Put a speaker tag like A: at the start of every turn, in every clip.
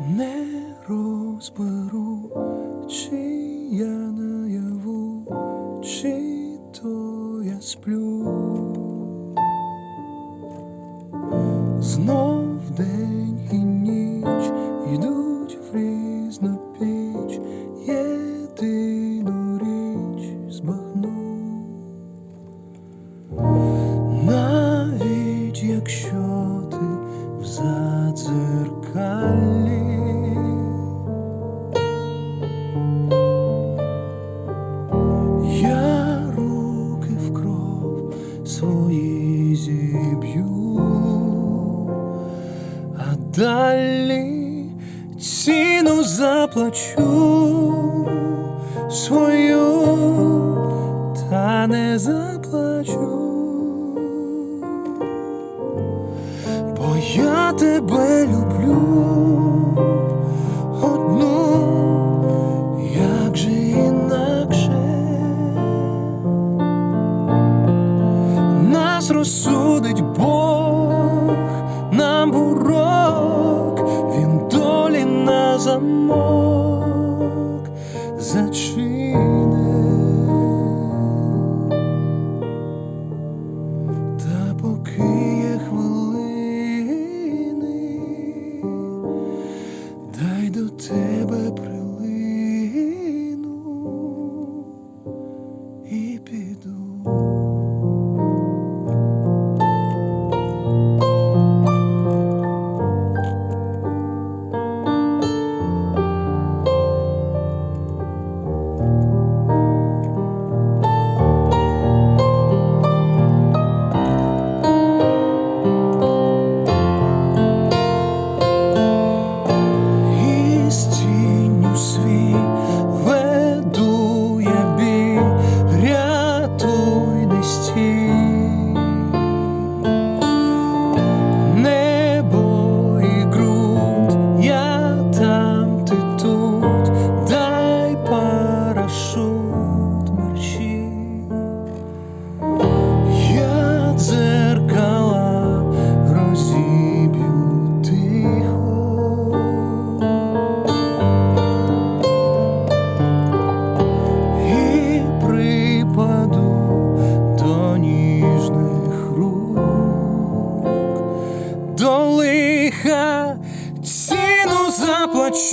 A: не розберу, чи я наяву, чи то я сплю. Знов день і ніч йдуть в різну піч, єдину річ збагну. Навіть якщо ти в задзеркалі, далі ціну заплачу свою, та не заплачу. Бо я тебе люблю розсудить Бог, замок зачине. Та поки є хвилини, дай до тебе прилину і піду.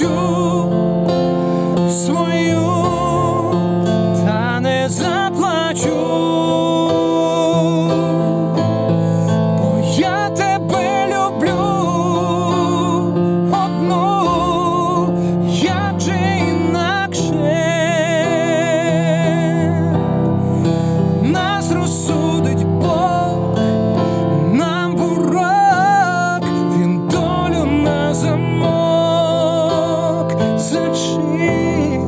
A: Заплачу зачине.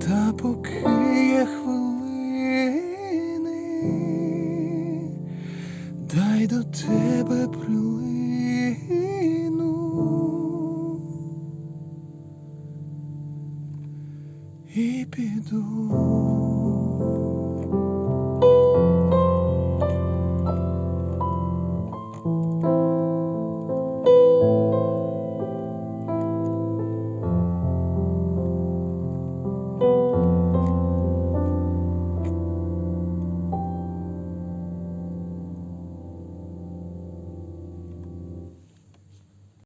A: Та поки є хвилини, дай до тебе прилину і піду.